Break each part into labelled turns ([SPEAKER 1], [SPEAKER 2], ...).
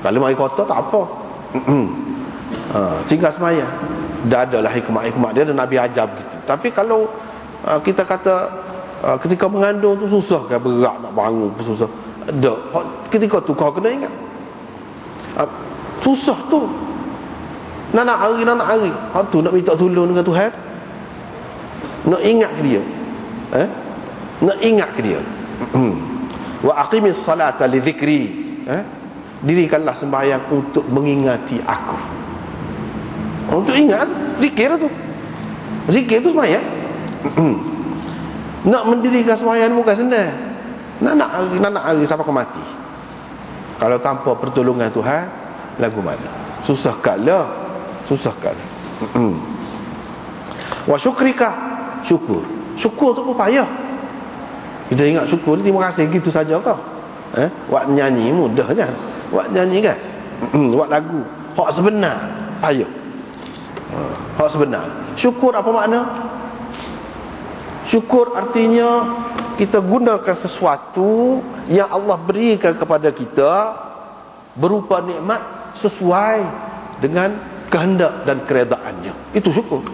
[SPEAKER 1] kalau mari kotor tak apa. Ha, tinggal semaya. Dah adalah hikmat-hikmat dia dan Nabi ajar begitu. Tapi kalau uh, kita kata uh, ketika mengandung tu susah kan berat nak bangun susah. Ada. Ketika tu kau kena ingat. Uh, susah tu. Nak hari nak hari. Hak tu nak minta tolong dengan Tuhan. Nak ingat ke dia? Eh? Nak ingat ke dia? Wa aqimis salata li dhikri. Eh dirikanlah sembahyang untuk mengingati aku. Untuk ingat zikir tu. Zikir tu sembahyang. Nak mendirikan sembahyang bukan senang nak nak hari nak nak hari sampai ke mati. Kalau tanpa pertolongan Tuhan lagu mana? Susah kala. Susah kali wa syukrika. Syukur. Syukur tu pun payah kita ingat syukur terima kasih gitu saja kau. Eh? Buat nyanyi mudah je buat nyanyi kan? Buat lagu. Hak sebenar. Payah hak sebenar. Syukur apa makna? Syukur artinya kita gunakan sesuatu yang Allah berikan kepada kita berupa nikmat sesuai dengan kehendak dan keredaannya. Itu syukur.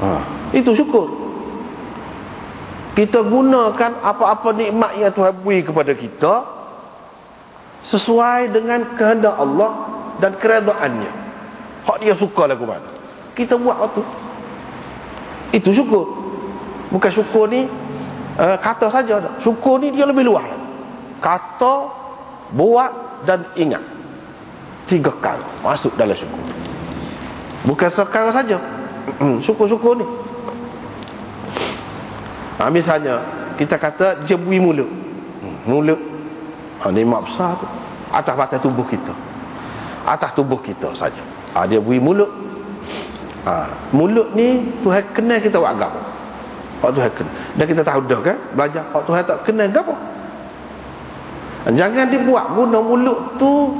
[SPEAKER 1] Ha, itu syukur. Kita gunakan apa-apa nikmat yang Tuhan beri kepada kita sesuai dengan kehendak Allah dan keredaannya. Hak dia suka lagu mana? Kita buat waktu. Itu syukur. Bukan syukur ni uh, kata saja syukur ni dia lebih luas. Kata buat dan ingat. Tiga kali masuk dalam syukur. Bukan sekarang saja. Syukur-syukur ni. Ha, misalnya kita kata jebui mulut. Mulut ha, ni mak besar tu. Atas batas tubuh kita. Atas tubuh kita saja. Ha, dia bui mulut. Ha, mulut ni Tuhan kenal kita buat agama Pak Tuhan kenal. Dan kita tahu dah kan belajar Pak Tuhan tak kenal apa jangan dibuat guna mulut tu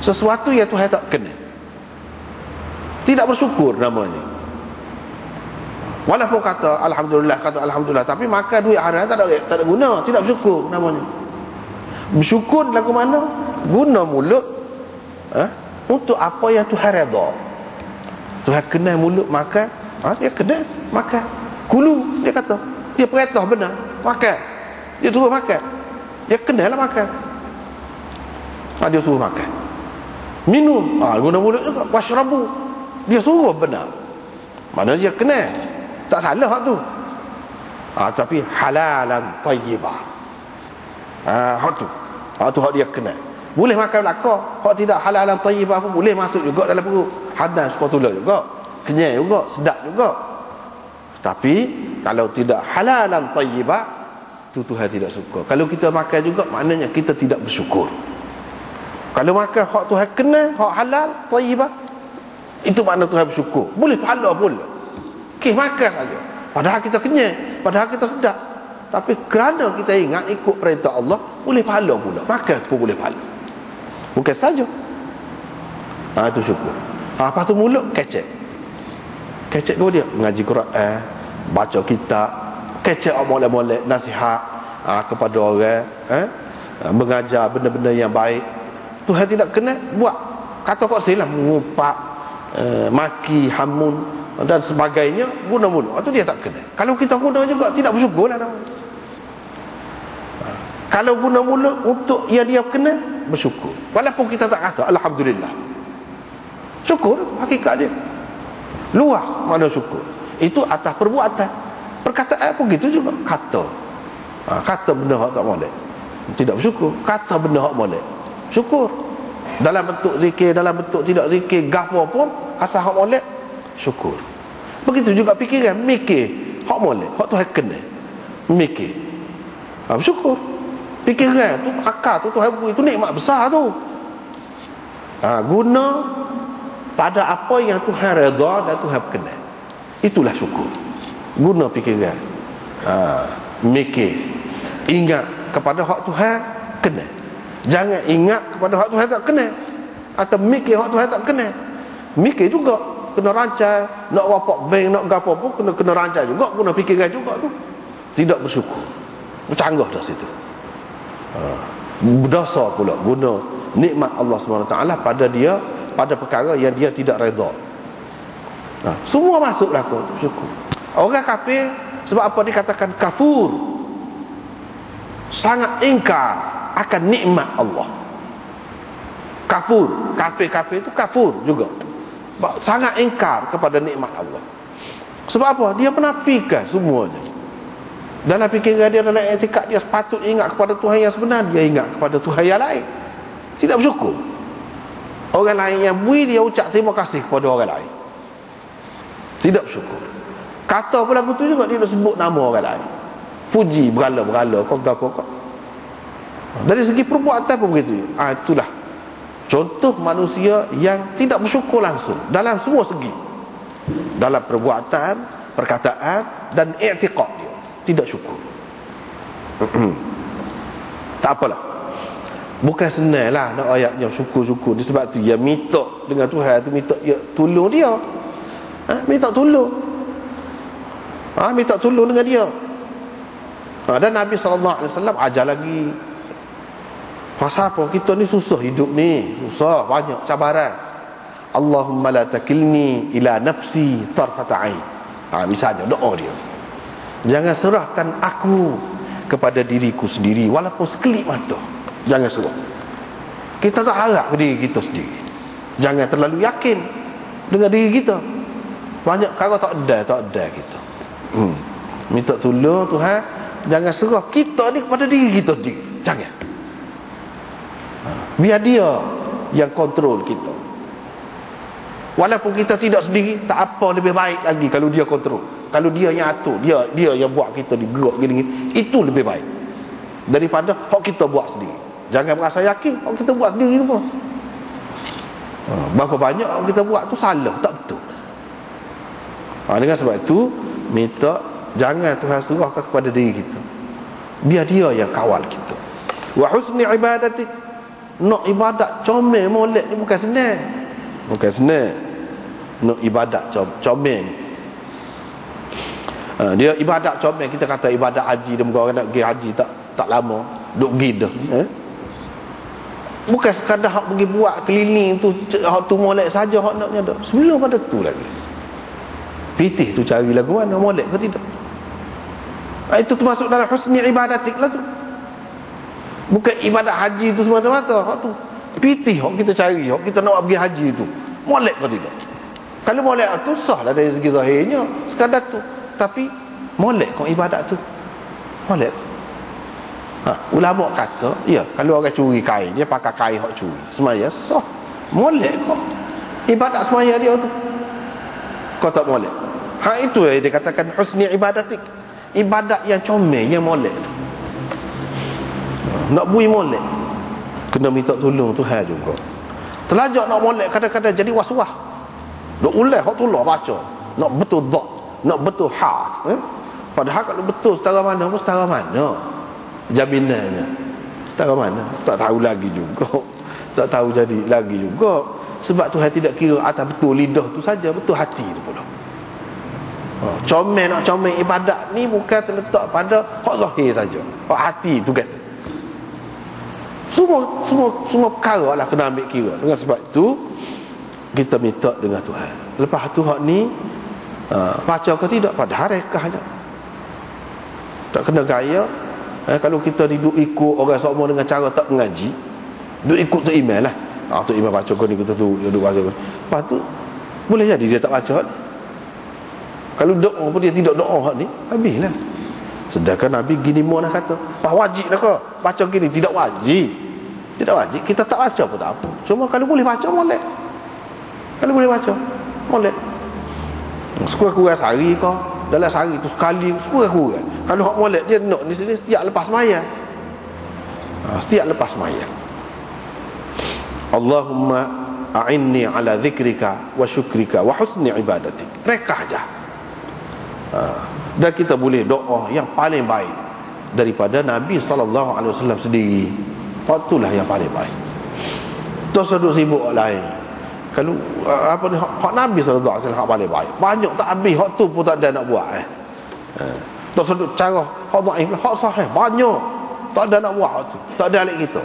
[SPEAKER 1] sesuatu yang Tuhan tak kena tidak bersyukur namanya. Walaupun kata Alhamdulillah kata Alhamdulillah tapi makan duit haram tak ada, tak ada guna. Tidak bersyukur namanya bersyukur lagu mana? Guna mulut eh, untuk apa yang Tuhan reda? Tuhan kenal mulut makan ha, dia kenal makan. Kulu dia kata dia perintah benar makan. Dia suruh makan. Dia kenal lah makan. Ha, dia suruh makan. Minum. Ha, guna mulut juga. Washrabu dia suruh benar. Mana dia kena tak salah tu. Ha, tapi halalan tayyibah. Ah ha, hak tu hak tu hak dia kena boleh makan belaka hak tidak halalan tayyibah pun boleh masuk juga dalam perut hadas sepatutnya juga kenyang juga sedap juga tapi kalau tidak halalan tayyibah tu Tuhan tidak suka kalau kita makan juga maknanya kita tidak bersyukur kalau makan hak Tuhan kena, hak halal, tayyibah, itu makna Tuhan bersyukur. Boleh pahala pun. Okey, makan saja. Padahal kita kenyang, padahal kita sedap. Tapi kerana kita ingat ikut perintah Allah, boleh pahala pula. Makan pun boleh pahala. Bukan saja. Ha, itu syukur. Ha, apa tu mulut? Kecek. Kecek tu dia. Mengaji Quran, baca kitab, kecek molek-molek nasihat ha, kepada orang. Eh? Mengajar benda-benda yang baik Tuhan tidak kena buat kata kok silah mengupak uh, maki hamun dan sebagainya guna mulut itu dia tak kena kalau kita guna juga tidak bersyukur lah kalau guna mulut untuk yang dia kena bersyukur. Walaupun kita tak kata Alhamdulillah. Syukur hakikat dia. Luas mana syukur. Itu atas perbuatan. Perkataan pun gitu juga. Kata. Ha, kata benda tak boleh. Tidak bersyukur. Kata benda tak boleh. Syukur. Dalam bentuk zikir dalam bentuk tidak zikir gapo pun asal hak molek syukur. Begitu juga fikiran mikir. Hak molek hak tu hak kena. Mikir. Ha, syukur fikiran tu akal tu tu itu nikmat besar tu. Ha, guna pada apa yang Tuhan redha dan Tuhan kena itulah syukur. Guna fikiran. Ha, mikir. Ingat kepada hak Tuhan kena Jangan ingat kepada hak Tuhan tak kena Atau mikir hak Tuhan tak kena Mikir juga. Kena rancang. Nak rapak bank Nak gapa pun Kena kena rancang juga. Kena fikirkan juga tu. Tidak bersyukur. Bercanggah dah situ ha. berdosa pula guna nikmat Allah SWT pada dia pada perkara yang dia tidak redha nah, semua masuk aku syukur orang kafir sebab apa dikatakan kafur sangat ingkar akan nikmat Allah. Kafur kafir-kafir itu kafur juga. Sangat ingkar kepada nikmat Allah. Sebab apa? Dia menafikan semuanya dalam fikiran dia dalam etikad dia sepatut ingat kepada Tuhan yang sebenar dia ingat kepada Tuhan yang lain. Tidak bersyukur. Orang lain yang bui dia ucap terima kasih kepada orang lain. Tidak bersyukur. Kata pun lagu tu juga dia sebut nama orang lain. Puji berala-berala kau kau kau. Dari segi perbuatan pun begitu. Ah, itulah. Contoh manusia yang tidak bersyukur langsung dalam semua segi. Dalam perbuatan perkataan dan i'tiqad tidak syukur. Tak apalah. Bukan senang lah nak ayatnya syukur-syukur sebab tu dia minta dengan Tuhan tu minta dia tolong dia. Ha? minta tolong. Ha? minta tolong dengan dia. Ha? dan Nabi SAW ajar lagi. Pasal apa? Kita ni susah hidup ni. Susah banyak cabaran. Allahumma la takilni ila nafsi tarfata'in ha, misalnya doa dia Jangan serahkan aku kepada diriku sendiri walaupun sekelip mata. Jangan serah. Kita tak harap ke diri kita sendiri. Jangan terlalu yakin dengan diri kita. Banyak kala tak ada, tak ada kita. Hmm. Minta tolong Tuhan, jangan serah kita ni kepada diri kita sendiri. Jangan. Ha. Biar dia yang kontrol kita. Walaupun kita tidak sendiri, tak apa lebih baik lagi kalau dia kontrol kalau dia yang atur dia dia yang buat kita digerak gini, gini itu lebih baik. Daripada hok kita buat sendiri. Jangan merasa yakin hok kita buat sendiri tu pun. Ha, berapa banyak hok kita buat tu salah tak betul. Ha, dengan sebab itu minta jangan Tuhan serahkan kepada diri kita. Biar dia yang kawal kita. Wa husni ibadati nak ibadat comel molek ni bukan senang. Bukan senang. Nak ibadat comel Ha, dia ibadat comel kita kata ibadat haji dia orang nak pergi haji tak tak lama duk pergi dah eh? bukan sekadar hak pergi buat keliling tu hak tu molek saja hak nak nyada sebelum pada tu lagi. Pitih tu cari lagu mana molek ke tidak. Ha, itu termasuk dalam husni ibadatik lah tu. Bukan ibadat haji tu semata-mata hak tu. Pitih hak kita cari hak kita nak pergi haji tu. Molek ke tidak. Kalau molek tu sah lah dari segi zahirnya sekadar tu tapi molek kau ibadat tu. Molek. Ha, ulama kata ya kalau orang curi kain dia pakai kain hak curi. Semaya sah. Molek kau. Ibadat semaya dia tu. Kau tak molek. Ha itu yang dia katakan husni ibadatik. Ibadat yang comel yang molek tu. Ha, nak bui molek. Kena minta tolong Tuhan juga. Terlajak nak molek kadang-kadang jadi was-was nak ulas hak lah baca. Nak betul dak nak betul hak eh? padahal kalau betul setara mana pun setara mana. Jaminannya setara mana? Tak tahu lagi juga. Tak tahu jadi lagi juga. Sebab Tuhan tidak kira atas betul lidah tu saja betul hati tu pula. Ha, comel nak comel ibadat ni bukan terletak pada hak zahir saja hak hati tu kata semua semua semua perkara lah kena ambil kira. Dengan sebab itu kita minta dengan Tuhan. Lepas tu hak ni uh, baca ke tidak? Pada harekah saja tak kena gaya. Eh, kalau kita duduk ikut orang semua dengan cara tak mengaji duduk ikut tu email lah. Ah, tu email baca kau ni kita tu duduk baca lepas tu boleh jadi dia tak baca kalau doa pun dia tidak doa ni habislah sedangkan Nabi gini mana kata bah wajib lah kau. Baca gini tidak wajib. Tidak wajib kita tak baca pun tak apa. Cuma kalau boleh baca boleh kalau boleh baca Sekurang-kurang sehari kau. Dalam sehari tu sekali Sekurang-kurang Kalau hak molek dia nak di sini Setiap lepas maya. Ha, Setiap lepas maya. Allahumma a'inni ala zikrika Wa syukrika Wa husni ibadatik. Rekah aja. Ha, Dan kita boleh doa Yang paling baik Daripada Nabi SAW sendiri. Itulah yang paling baik. Terus duduk sibuk lain kalau uh, apa ni hak, hak Nabi sallallahu alaihi wasallam hak paling baik. Banyak tak habis hak tu pun tak ada nak buat eh. Uh, tak sedut cara hak dhaif hak sahih banyak. Tak ada nak buat tu tak ada alik kita